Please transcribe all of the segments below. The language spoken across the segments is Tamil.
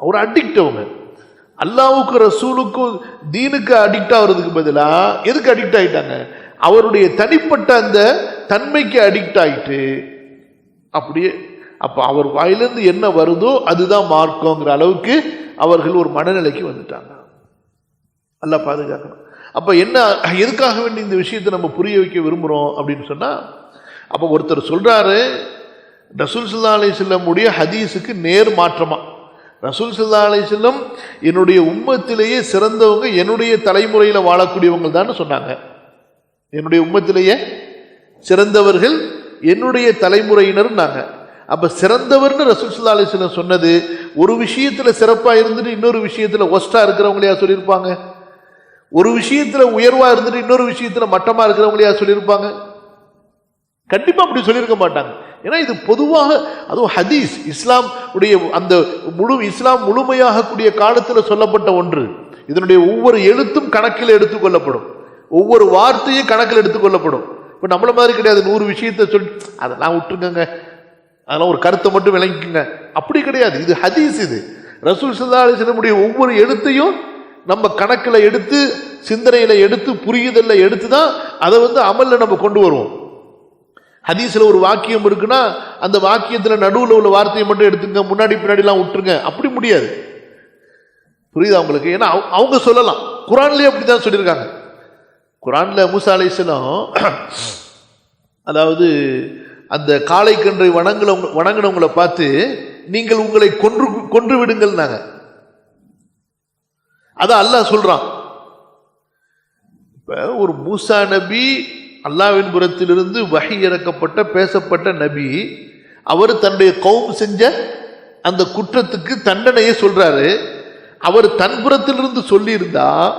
அவர் அடிக்ட் அவங்க. அல்லாவுக்கு ரசூலுக்கும் தீனுக்கு அடிக்ட் ஆகிறதுக்கு பதிலாக எதுக்கு அடிக்ட் ஆகிட்டாங்க அவருடைய தனிப்பட்ட அந்த தன்மைக்கு அடிக்ட் ஆகிட்டு அப்படியே அப்போ அவர் வாயிலிருந்து என்ன வருதோ அதுதான் மார்க்கங்கிற அளவுக்கு அவர்கள் ஒரு மனநிலைக்கு வந்துட்டாங்க. நல்லா பாதுகாக்கணும். அப்போ என்ன எதுக்காக வேண்டி இந்த விஷயத்தை நம்ம புரிய வைக்க விரும்புகிறோம் அப்படின்னு சொன்னால் அப்போ ஒருத்தர் சொல்கிறாரு ரசூல் சுல்லா அலி செல்லமுடைய ஹதீஸுக்கு நேர் மாற்றமாக ரசூல் சுல்லா அலி செல்லம் என்னுடைய உம்மத்திலேயே சிறந்தவங்க என்னுடைய தலைமுறையில் வாழக்கூடியவங்க தான் சொன்னாங்க. என்னுடைய உம்மத்திலேயே சிறந்தவர்கள் என்னுடைய தலைமுறையினர்னாங்க அப்போ சிறந்தவர்னு ரசூல் சுல்லா அலி செல்லம் சொன்னது ஒரு விஷயத்தில் சிறப்பாக இருந்துட்டு இன்னொரு விஷயத்தில் ஒஸ்ட்டாக இருக்கிறவங்களையா சொல்லியிருப்பாங்க. ஒரு விஷயத்தில் உயர்வாக இருந்துட்டு இன்னொரு விஷயத்தில் மட்டமாக இருக்கிறவங்களையா சொல்லியிருப்பாங்க. கண்டிப்பாக அப்படி சொல்லியிருக்க மாட்டாங்க. ஏன்னா இது பொதுவாக அதுவும் ஹதீஸ் இஸ்லாம் உடைய அந்த முழு இஸ்லாம் முழுமையாக கூடிய காலத்தில் சொல்லப்பட்ட ஒன்று. இதனுடைய ஒவ்வொரு எழுத்தும் கணக்கில் எடுத்துக்கொள்ளப்படும் ஒவ்வொரு வார்த்தையும் கணக்கில் எடுத்துக்கொள்ளப்படும் இப்போ நம்மள மாதிரி கிடையாது நூறு விஷயத்தை சொல் அதெல்லாம் விட்டுருங்க அதெல்லாம் ஒரு கருத்தை மட்டும் விளங்கிக்கோங்க. அப்படி கிடையாது. இது ஹதீஸ் இது. ரசூல் சல்லா அலிஸ்லமுடைய ஒவ்வொரு எழுத்தையும் நம்ம கணக்கில் எடுத்து சிந்தனையில் எடுத்து புரியுதலில் எடுத்து தான் அதை வந்து அமலில் நம்ம கொண்டு வருவோம். ஹதீஸில் ஒரு வாக்கியம் இருக்குன்னா அந்த வாக்கியத்தில் நடுவில் உள்ள வார்த்தையை மட்டும் எடுத்துங்க முன்னாடி பின்னாடிலாம் விட்டுருங்க. அப்படி முடியாது. புரியுதா உங்களுக்கு? ஏன்னா அவ- அவங்க சொல்லலாம். குரான்லேயே அப்படி தான் சொல்லியிருக்காங்க. குரானில் மூசா அலிஸ்லாம் அதாவது அந்த காளை கன்றை வணங்குனவங்க வணங்கினவங்களை பார்த்து நீங்கள் உங்களை கொன்று கொன்று விடுங்கள் நாங்கள் அதான் அல்லாஹ் சொல்கிறான் இப்போ ஒரு மூசா நபி அல்லாவின் புறத்திலிருந்து வகை இறக்கப்பட்ட பேசப்பட்ட நபி அவர் தன்னுடைய கௌம் செஞ்ச அந்த குற்றத்துக்கு தண்டனையை சொல்றாரு. அவர் தன் புறத்திலிருந்து சொல்லியிருந்தா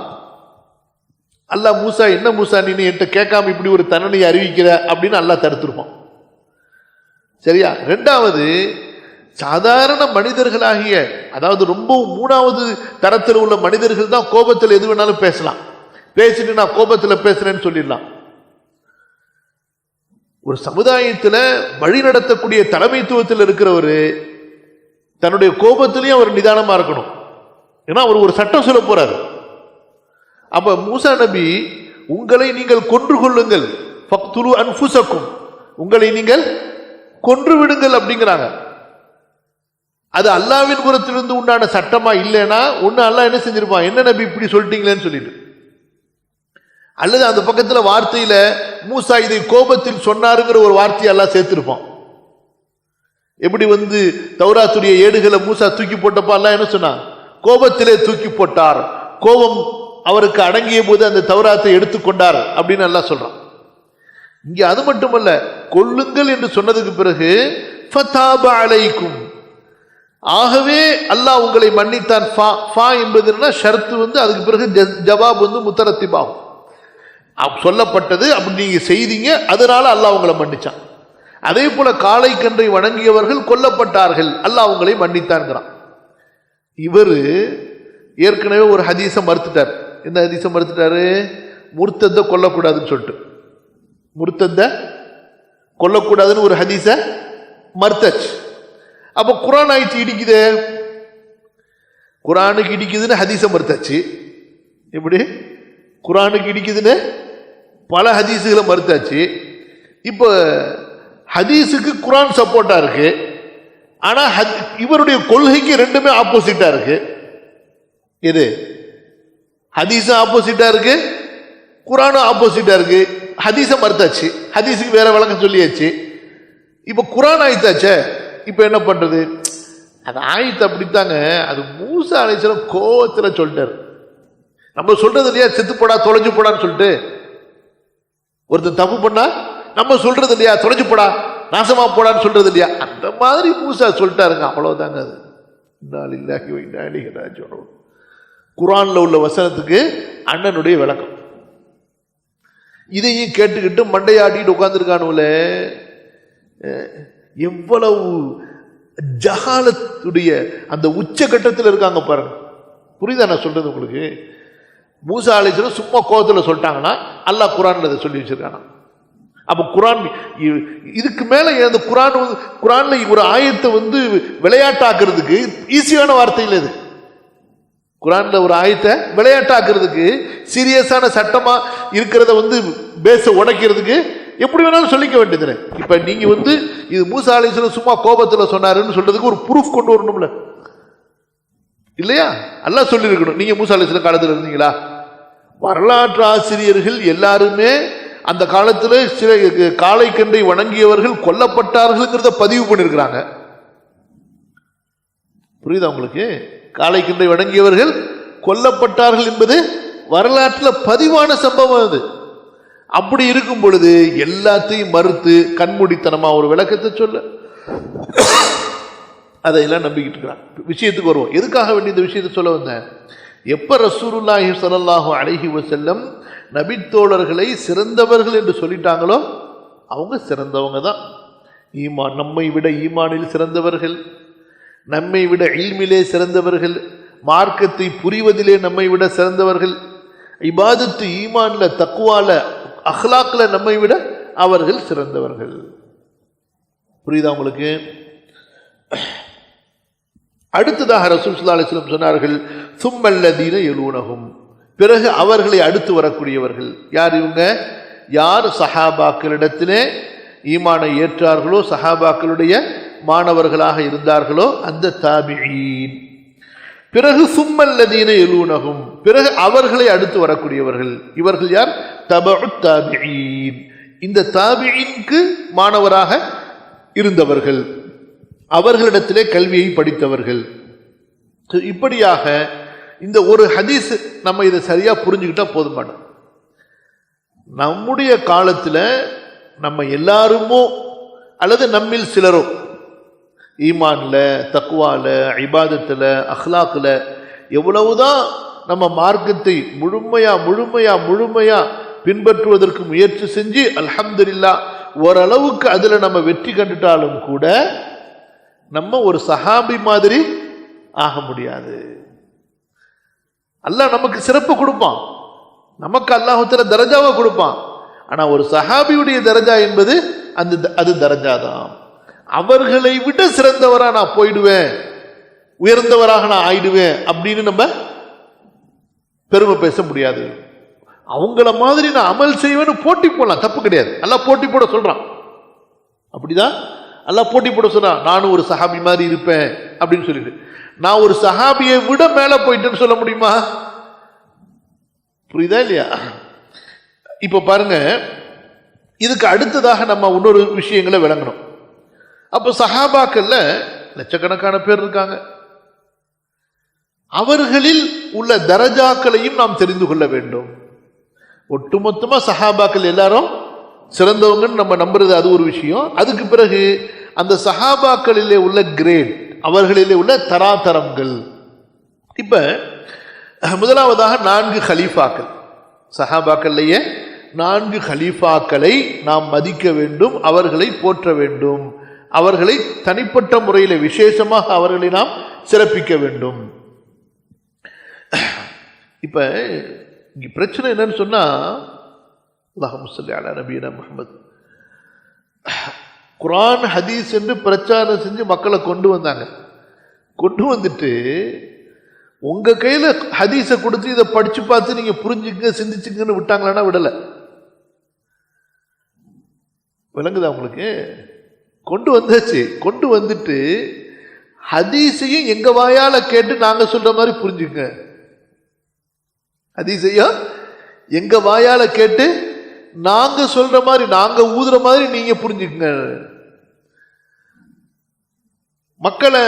அல்லாஹ் மூசா என்ன மூசா நீ என்கிட்ட கேட்காம இப்படி ஒரு தண்டனையை அறிவிக்கிற? அப்படின்னு அல்லாஹ் தடுத்துருப்பான். சரியா? ரெண்டாவது சாதாரண மனிதர்களாகிய அதாவது ரொம்ப மூணாவது தரத்தில் உள்ள மனிதர்கள் தான் கோபத்தில் எது வேணாலும் பேசலாம். பேசிட்டு நான் கோபத்தில் பேசுறேன்னு சொல்லிடலாம். ஒரு சமுதாயத்தில் வழி நடத்தக்கூடிய தலைமைத்துவத்தில் இருக்கிறவர் தன்னுடைய கோபத்திலையும் அவர் நிதானமாக இருக்கணும். ஏன்னா அவர் ஒரு சட்டம் சொல்ல போகிறார் அப்போ மூசா நபி உங்களை நீங்கள் கொன்று கொள்ளுங்கள். ஃபக்துலு அன்ஃபுசக்கும் உங்களை நீங்கள் கொன்று விடுங்கள் அப்படிங்கிறாங்க. அது அல்லாவின் புறத்திலிருந்து உண்டான சட்டமா இல்லைன்னா ஒன்று அல்லாஹ் என்ன செஞ்சிருப்பான்? என்ன நபி இப்படி சொல்லிட்டீங்களேன்னு சொல்லிட்டு. அல்லது அந்த பக்கத்தில் வார்த்தையில் மூசா இதை கோபத்தில் சொன்னாருங்கிற ஒரு வார்த்தையை எல்லாம் சேர்த்திருப்பான். எப்படி வந்து தௌராத்துடைய ஏடுகளை மூசா தூக்கி போட்டப்ப அல்லாஹ் என்ன சொன்னான்? கோபத்திலே தூக்கி போட்டார். கோபம் அவருக்கு அடங்கிய போது அந்த தௌராத்தை எடுத்துக்கொண்டார் அப்படின்னு எல்லாம் சொல்றான். இங்கே அது மட்டுமல்ல கொல்லுங்கள் என்று சொன்னதுக்கு பிறகு ஃபதாப அலைக்கும். ஆகவே அல்லாஹ் உங்களை மன்னித்தான். ஃபா ஃபா என்பது என்னன்னா ஷர்த்து வந்து அதுக்கு பிறகு ஜவாப் வந்து முத்தரத்திபாகும் சொல்லப்பட்டது அப்படி நீங்கள் செய்தீங்க அதனால் அல்லாஹ் உங்களை மன்னிச்சான். அதே போல் காளை கன்றை வணங்கியவர்கள் கொல்லப்பட்டார்கள் அல்லாஹ் உங்களை மன்னித்தான்ங்கிறான். இவர் ஏற்கனவே ஒரு ஹதீஸை மறுத்துட்டார். என்ன ஹதீஸை மறுத்துட்டாரு? முர்த்தத்தை கொல்லக்கூடாதுன்னு சொல்லிட்டு. முர்த்தத்தை கொல்லக்கூடாதுன்னு ஒரு ஹதீஸை மறுத்தாச்சு. அப்போ குரான் ஆயிடுச்சு இடிக்குதே. குரானுக்கு இடிக்குதுன்னு ஹதீஸை மறுத்தாச்சு. எப்படி? குரானுக்கு இடிக்குதுன்னு பல ஹதீஸுகளை மறுத்தாச்சு. இப்போ ஹதீஸுக்கு குரான் சப்போர்ட்டாக இருக்கு. ஆனால் ஹத்- இவருடைய கொள்கைக்கு ரெண்டுமே ஆப்போசிட்டாக இருக்கு. எது? ஹதீஸும் ஆப்போசிட்டாக இருக்கு குரானும் ஆப்போசிட்டாக இருக்கு. ஹதீஸை மறுத்தாச்சு. ஹதீஸுக்கு வேற விளக்கம் சொல்லியாச்சு. இப்போ குரான் ஆயித்தாச்சே இப்போ என்ன பண்ணுறது அது ஆயத்து அப்படித்தாங்க. அது மூசா அலைச்சலம் கோவத்தில் சொல்லிட்டார். நம்ம சொல்றது இல்லையா? செத்து போடா தொலைஞ்சு போடான்னு சொல்லிட்டு. ஒருத்தன் தப்பு பண்ணா நம்ம சொல்றது இல்லையா? தொலைச்சு போடா நாசமா போடான்னு சொல்றது இல்லையா? அந்த மாதிரி மூசா சொல்லிட்டாருங்க. அவ்வளவுதாங்க அது. இன்னால் இல்லாஹி இன்னாலி குரானில் உள்ள வசனத்துக்கு அண்ணனுடைய விளக்கம். இதையும் கேட்டுக்கிட்டு மண்டையாட்டிட்டு உட்காந்துருக்கானுல எவ்வளவு ஜஹாலத்துடைய அந்த உச்சகட்டத்தில் இருக்காங்க பாருங்க. புரியுதா நான் சொல்றது உங்களுக்கு? மூசா அலிஸ்வரம் சும்மா கோபத்தில் சொல்லிட்டாங்கன்னா அல்லாஹ் குரான்ல அதை சொல்லி வச்சிருக்கானா? அப்போ குரான் இ- இதுக்கு மேலே அந்த குரான் வந்து- ஒரு ஆயத்தை வந்து விளையாட்டாக்குறதுக்கு ஈஸியான வார்த்தை இல்லை இது. குரான்ல ஒரு ஆயத்தை விளையாட்டாக்குறதுக்கு சீரியஸான சட்டமாக இருக்கிறத வந்து பேச உடைக்கிறதுக்கு எப்படி வேணாலும் சொல்லிக்க வேண்டியது இப்போ நீங்கள் வந்து இது மூசா அலிஸ்வரம் சும்மா கோபத்தில் சொன்னாருன்னு சொல்கிறதுக்கு ஒரு ப்ரூஃப் கொண்டு வரணும்ல. இல்லையா? எல்லாம் சொல்லியிருக்கணும். நீங்கள் மூசா அலிஸ்வரம் காலத்தில் இருந்தீங்களா? வரலாற்று ஆசிரியர்கள் எல்லாருமே அந்த காலத்தில் சில காளை கண்டை வணங்கியவர்கள் கொல்லப்பட்டார்கள்ங்கிறத பதிவு பண்ணியிருக்கிறாங்க புரியுதா உங்களுக்கு? காளை கண்டை வணங்கியவர்கள் கொல்லப்பட்டார்கள் என்பது வரலாற்றில் பதிவான சம்பவம் அது. அப்படி இருக்கும் பொழுது எல்லாத்தையும் மறுத்து கண்மூடித்தனமாக ஒரு விளக்கத்தை சொல்ல. அதையெல்லாம் நம்பிக்கிட்டு இருக்கிறான். விஷயத்துக்கு வருவோம். எதுக்காக வேண்டிய இந்த விஷயத்தை சொல்ல வந்தேன்? எப்போ ரசூருல்லாஹி ஸல்லல்லாஹு அழகி வசல்லம் நபித்தோழர்களை சிறந்தவர்கள் என்று சொல்லிட்டாங்களோ அவங்க சிறந்தவங்க தான். ஈமான் நம்மை விட ஈமானில் சிறந்தவர்கள் நம்மை விட இல்மிலே சிறந்தவர்கள் மார்க்கத்தை புரிவதிலே நம்மை விட சிறந்தவர்கள் இபாதத்து ஈமானில் தக்குவால அஹ்லாக்கில் நம்மை விட அவர்கள் சிறந்தவர்கள். புரியுதா உங்களுக்கு? அடுத்ததாக ரசூல் சுல்லா அலிஸ்லம் சொன்னார்கள் சும்மல்லதீன எழுனகும் பிறகு அவர்களை அடுத்து வரக்கூடியவர்கள் யார் இவங்க? யார் சஹாபாக்களிடத்திலே ஈமானை ஏற்றார்களோ சஹாபாக்களுடைய மாணவர்களாக இருந்தார்களோ அந்த தாபியின். பிறகு சும்மல்லதீன எழுனகும் பிறகு அவர்களை அடுத்து வரக்கூடியவர்கள் இவர்கள் யார்? தபு தாபியின். இந்த தாபியின்க்கு மாணவராக இருந்தவர்கள். அவர்களிடத்திலே கல்வியை படித்தவர்கள். இப்படியாக இந்த ஒரு ஹதீஸ் நம்ம இதை சரியாக புரிஞ்சுக்கிட்டா போதுமான நம்முடைய காலத்தில் நம்ம எல்லாருமோ அல்லது நம்மில் சிலரோ ஈமானில் தக்குவால ஐபாதத்தில் அஹ்லாக்கில் எவ்வளவுதான் நம்ம மார்க்கத்தை முழுமையாக முழுமையாக முழுமையாக பின்பற்றுவதற்கு முயற்சி செஞ்சு அல்ஹம்துலில்லா ஓரளவுக்கு அதில் நம்ம வெற்றி கண்டுட்டாலும் கூட நம்ம ஒரு சஹாபி மாதிரி ஆக முடியாது. அல்லாஹ் நமக்கு சிறப்பு கொடுப்பான். நமக்கு அல்லாஹுத்தர தரஜாவை கொடுப்பான். ஆனால் ஒரு சஹாபியுடைய தரஜா என்பது அந்த அது தரஜா தான் அவர்களை விட சிறந்தவராக நான் போயிடுவேன். உயர்ந்தவராக நான் ஆயிடுவேன் அப்படின்னு நம்ம பெருமை பேச முடியாது. அவங்கள மாதிரி நான் அமல் செய்வேன்னு போட்டி போடலாம். தப்பு கிடையாது. எல்லாம் போட்டி போட சொல்கிறான் அப்படிதான்? எல்லாம் போட்டி போட சொல்கிறான் நானும் ஒரு சஹாபி மாதிரி இருப்பேன். அப்படின்னு சொல்லிட்டு. நான் ஒரு சஹாபியை விட மேலே போயிட்டேன்னு சொல்ல முடியுமா? புரியுதா இல்லையா? இப்போ பாருங்க இதுக்கு அடுத்ததாக நம்ம இன்னொரு விஷயங்களை விளங்கணும். அப்போ சஹாபாக்கள்ல லட்சக்கணக்கான பேர் இருக்காங்க. அவர்களில் உள்ள தரஜாக்களையும் நாம் தெரிந்து கொள்ள வேண்டும். ஒட்டுமொத்தமாக சஹாபாக்கள் எல்லாரும் சிறந்தவங்கன்னு நம்ம நம்புறது அது ஒரு விஷயம். அதுக்கு பிறகு அந்த சஹாபாக்களிலே உள்ள கிரேட் அவர்களிலே உள்ள தராதரங்கள் இப்போ முதலாவதாக நான்கு ஹலீஃபாக்கள் சஹாபாக்கள்லேயே நான்கு ஹலீஃபாக்களை நாம் மதிக்க வேண்டும் அவர்களை போற்ற வேண்டும். அவர்களை தனிப்பட்ட முறையில் விசேஷமாக அவர்களை நாம் சிறப்பிக்க வேண்டும். இப்போ இங்கே பிரச்சனை என்னன்னு சொன்னால் அல்லாஹ் முசல்லி அலா நபீனா முகமது குரான் ஹதீஸ் என்று பிரச்சாரம் செஞ்சு மக்களை கொண்டு வந்தாங்க. கொண்டு வந்துட்டு உங்கள் கையில் ஹதீஸை கொடுத்து இதை படித்து பார்த்து நீங்கள் புரிஞ்சுங்க சிந்திச்சுங்கன்னு விட்டாங்களான்னா விடலை. விளங்குதா உங்களுக்கு? கொண்டு வந்தாச்சு. கொண்டு வந்துட்டு ஹதீஸையும் எங்கள் வாயால் கேட்டு நாங்கள் சொல்கிற மாதிரி புரிஞ்சுங்க ஹதீஸையும் எங்கள் வாயால் கேட்டு நாங்கள் சொல்கிற மாதிரி நாங்கள் ஊதுற மாதிரி நீங்கள் புரிஞ்சுக்கங்க. மக்களை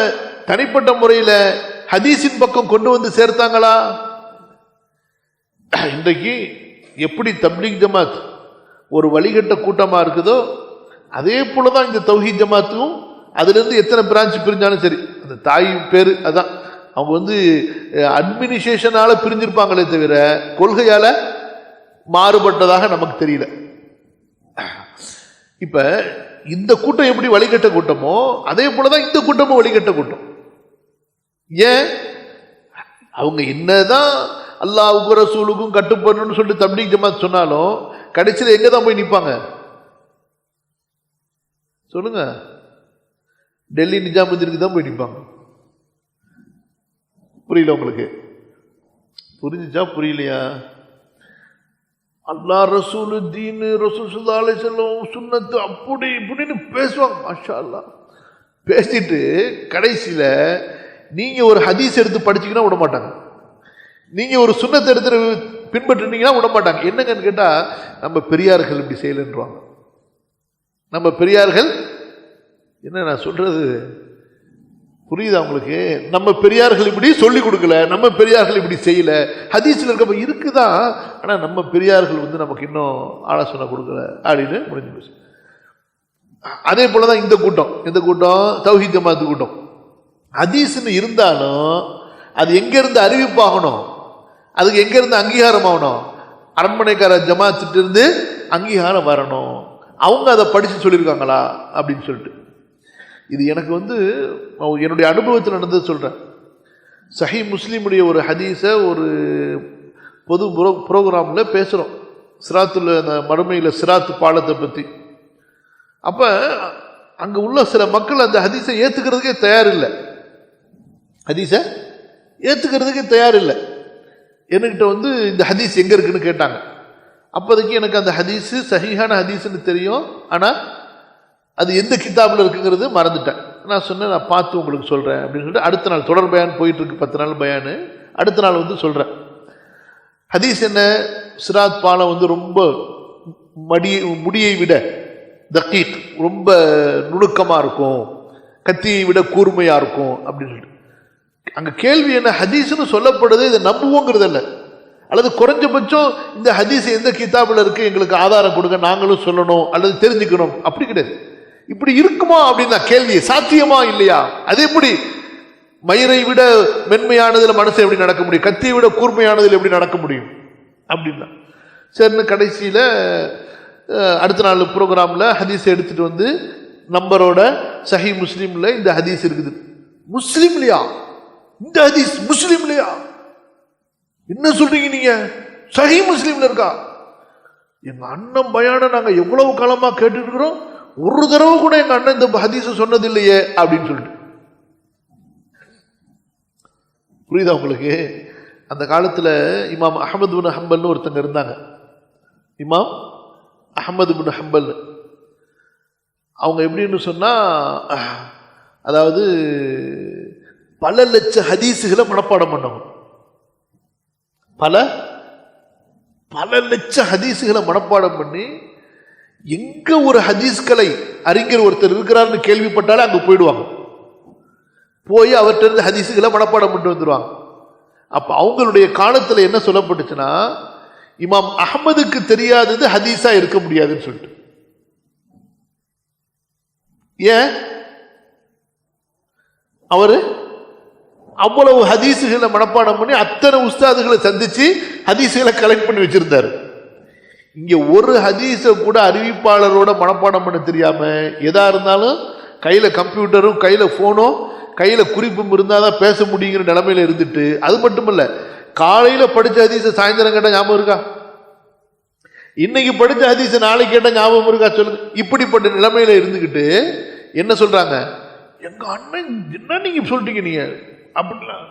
தனிப்பட்ட முறையில் ஹதீஸின் பக்கம் கொண்டு வந்து சேர்த்தாங்களா? இன்றைக்கு எப்படி தப்லீக் ஜமாத் ஒரு வழிகட்ட கூட்டமாக இருக்குதோ அதே போலதான் இந்த தௌஹீத் ஜமாத்தும் அதுலேருந்து எத்தனை பிரான்ச் பிரிஞ்சாலும் சரி அந்த தாய் பேர் அதான். அவங்க வந்து அட்மினிஸ்ட்ரேஷனால பிரிஞ்சிருப்பாங்களே தவிர கொள்கையால் மாறுபட்டதாக நமக்கு தெரியல. இப்ப இந்த கூட்டம் எப்படி வழிகட்ட கூட்டமோ அதே போலதான் இந்த கூட்டமும் வழிகட்ட கூட்டம். ஏன்? அவங்க என்னதான் அல்லாவுக்கு ரசூலுக்கும் கட்டுப்படணும்னு சொல்லிட்டு தப்லீக் ஜமாத் சொன்னாலும் கடைசியில் எங்க தான் போய் நிற்பாங்க சொல்லுங்க. டெல்லி நிஜாமுதீனுக்கு தான் போய் நிற்பாங்க புரியல உங்களுக்கு? புரிஞ்சுச்சா? புரியலையா? அல்லாஹ் ரசூலு தீனு ரசூல் சுல்லா அலை செல்லம் அப்படி இப்படின்னு பேசுவாங்க மாஷா அல்லா பேசிட்டு கடைசியில் நீங்கள் ஒரு ஹதீஸ் எடுத்து படிச்சீங்கன்னா விட மாட்டாங்க. நீங்கள் ஒரு சுண்ணத்தை எடுத்து பின்பற்றினீங்கன்னா விட மாட்டாங்க. என்னங்கன்னு கேட்டால் நம்ம பெரியார்கள் இப்படி செய்யலைன்றாங்க நம்ம பெரியார்கள் என்ன நான் சொல்கிறது புரியுதா உங்களுக்கு? நம்ம பெரியார்கள் இப்படி சொல்லி கொடுக்கல நம்ம பெரியார்கள் இப்படி செய்யல. ஹதீஸில் இருக்கப்ப இருக்குதான் ஆனால் நம்ம பெரியார்கள் வந்து நமக்கு இன்னும் ஆலோசனை கொடுக்கல. அப்படின்னு முடிஞ்சு போச்சு. அதே போல தான் இந்த கூட்டம். இந்த கூட்டம்? தௌஹீத் ஜமாத்து கூட்டம். ஹதீஸ்னு இருந்தாலும் அது எங்கேருந்து அறிவிப்பாகணும்? அதுக்கு எங்கேருந்து அங்கீகாரம் ஆகணும் அரண்மனைக்கார ஜமாத்துட்டு இருந்து அங்கீகாரம் வரணும். அவங்க அதை படித்து சொல்லியிருக்காங்களா? அப்படின்னு சொல்லிட்டு. இது எனக்கு வந்து என்னுடைய அனுபவத்தில் நடந்தது சொல்கிறேன் சஹி முஸ்லீமுடைய ஒரு ஹதீஸை ஒரு பொது ப்ரோ ப்ரோக்ராமில் பேசுகிறோம் சிராத்தில் அந்த மறுமையில் சிராத்து பாலத்தை பற்றி அப்போ அங்கே உள்ள சில மக்கள் அந்த ஹதீஸை ஏற்றுக்கிறதுக்கே தயார் இல்லை ஹதீஸை ஏற்றுக்கிறதுக்கே தயார் இல்லை என்கிட்ட வந்து இந்த ஹதீஸ் எங்கே இருக்குன்னு கேட்டாங்க. அப்போதைக்கு எனக்கு அந்த ஹதீஸு சஹிஹான ஹதீஸ்னு தெரியும். ஆனால் அது எந்த கிதாபில் இருக்குங்கிறது மறந்துட்டேன். நான் சொன்னேன் நான் பார்த்து உங்களுக்கு சொல்கிறேன் அப்படின்னு சொல்லிட்டு அடுத்த நாள் தொடர் பயான் போயிட்டுருக்கு பத்து நாள் பயானு. அடுத்த நாள் வந்து சொல்கிறேன் ஹதீஸ் என்ன? சிராத் பாலம் வந்து ரொம்ப மடிய முடியை விட தக்கீக் ரொம்ப நுணுக்கமாக இருக்கும். கத்தியை விட கூர்மையாக இருக்கும் அப்படின்னு சொல்லிட்டு. அங்கே கேள்வி என்ன? ஹதீஸ்னு சொல்லப்படுறது இதை நம்புவோங்கிறது இல்லை அல்லது குறைஞ்சபட்சம் இந்த ஹதீஸ் எந்த கிதாபில் இருக்குது எங்களுக்கு ஆதாரம் கொடுங்க நாங்களும் சொல்லணும் அல்லது தெரிஞ்சுக்கணும். அப்படி கிடையாது. இப்படி இருக்குமா அப்படின்னு கேள்வி சாத்தியமா இல்லையா? அது எப்படி? மயிரை விட மென்மையானதில் மனசு எப்படி நடக்க முடியும்? கத்தியை விட கூர்மையானதில் எப்படி நடக்க முடியும்? அப்படின்னா. சரின்னு கடைசியில் அடுத்த நாள் ப்ரோக்ராமில் ஹதீஸ் எடுத்துகிட்டு வந்து நம்பரோட சஹி முஸ்லீமில் இந்த ஹதீஸ் இருக்குது. முஸ்லீம்லையா? இந்த ஹதீஸ் முஸ்லீம்லையா? என்ன சொல்றீங்க நீங்க? சஹி முஸ்லீம்ல இருக்கா? எங்க அண்ணன் பயான நாங்கள் எவ்வளவு காலமாக கேட்டுட்டு இருக்கிறோம்? ஒரு தடவை கூட எங்க அண்ணன் இந்த ஹதீஸ் சொன்னது இல்லையே அப்படின்னு சொல்லிட்டு. புரியுதா உங்களுக்கு? அந்த காலத்தில் இமாம் அகமது பின் ஹம்பல்னு ஒருத்தங்க இருந்தாங்க. இமாம் அகமது பின் ஹம்பல். அவங்க எப்படின்னு சொன்னால் அதாவது பல லட்ச ஹதீஸுகளை மனப்பாடம் பண்ணவங்க. பல பல லட்ச ஹதீஸுகளை மனப்பாடம் பண்ணி எங்க ஒரு ஹதீஸ்களை அறிஞர் ஒருத்தர் இருக்கிறார்னு கேள்விப்பட்டாலே அங்கே போயிடுவாங்க. போய் அவர்கிட்ட இருந்து ஹதீஸுகளை மனப்பாடம் பண்ணிட்டு வந்துடுவாங்க அப்போ அவங்களுடைய காலத்தில் என்ன சொல்லப்பட்டுச்சுன்னா இமாம் அகமதுக்கு தெரியாதது ஹதீஸா இருக்க முடியாதுன்னு சொல்லிட்டு. ஏன்? அவரு அவ்வளவு ஹதீஸுகளை மனப்பாடம் பண்ணி அத்தனை உஸ்தாதுகளை சந்திச்சு ஹதீஸுகளை கலெக்ட் பண்ணி வச்சிருந்தாரு. இங்கே ஒரு ஹதீஸை கூட அறிவிப்பாளரோட மனப்பாடம் பண்ண தெரியாமல் எதாக இருந்தாலும் கையில் கம்ப்யூட்டரும் கையில் ஃபோனும் கையில் குறிப்பும் இருந்தாதான் பேச முடியுங்கிற நிலமையில் இருந்துட்டு அது மட்டும் இல்லை காலையில் படித்த ஹதீஸை சாயந்தரம் கேட்டால் ஞாபகம் இருக்கா? இன்னைக்கு படித்த ஹதீஸை நாளைக்கு கேட்டால் ஞாபகம் இருக்கா சொல்லுங்க. இப்படிப்பட்ட நிலமையில் இருந்துக்கிட்டு என்ன சொல்கிறாங்க எங்கள் அண்ணன் என்ன நீங்கள் சொல்லிட்டீங்க நீங்கள் அப்படிலாம்.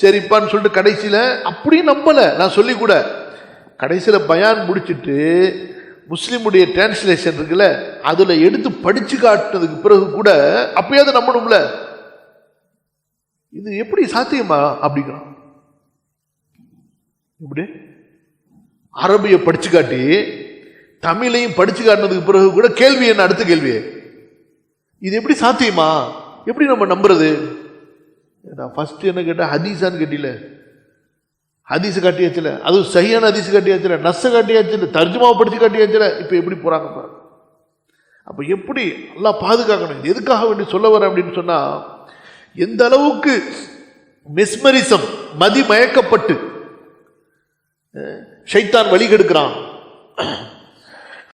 சரிப்பான்னு சொல்லிட்டு கடைசியில் அப்படியும் நம்பலை. நான் சொல்லி கூட கடைசியில் பயான் முடிச்சுட்டு முஸ்லீமுடைய டிரான்ஸ்லேஷன் இருக்குல்ல அதில் எடுத்து படித்து காட்டினதுக்கு பிறகு கூட அப்பயாவது நம்பணும்ல. இது எப்படி சாத்தியமா அப்படிங்கிறோம் எப்படி? அரபியை படித்து காட்டி தமிழையும் படித்து காட்டினதுக்கு பிறகு கூட கேள்வி என்ன? அடுத்த கேள்வி. இது எப்படி சாத்தியமா? எப்படி நம்ம நம்புறது? நான் ஃபஸ்ட்டு என்ன கேட்டால் ஹதீஸான்னு கேட்டில ஹதீஸ் காட்டியாச்சுல அதுவும் சரியான ஹதீஸ் காட்டியாச்சுல நஸ்ஸை கட்டியாச்சில் தர்ஜுமாவை படித்து கட்டியாச்சில் இப்போ எப்படி போகிறாங்க பாரு. அப்போ எப்படி நல்லா பாதுகாக்கணும்? இது எதுக்காக வேண்டி சொல்ல வரேன் அப்படின்னு சொன்னால் எந்த அளவுக்கு மெஸ்மரிசம் மதி மயக்கப்பட்டு ஷைத்தான் வழி கெடுக்கிறான்.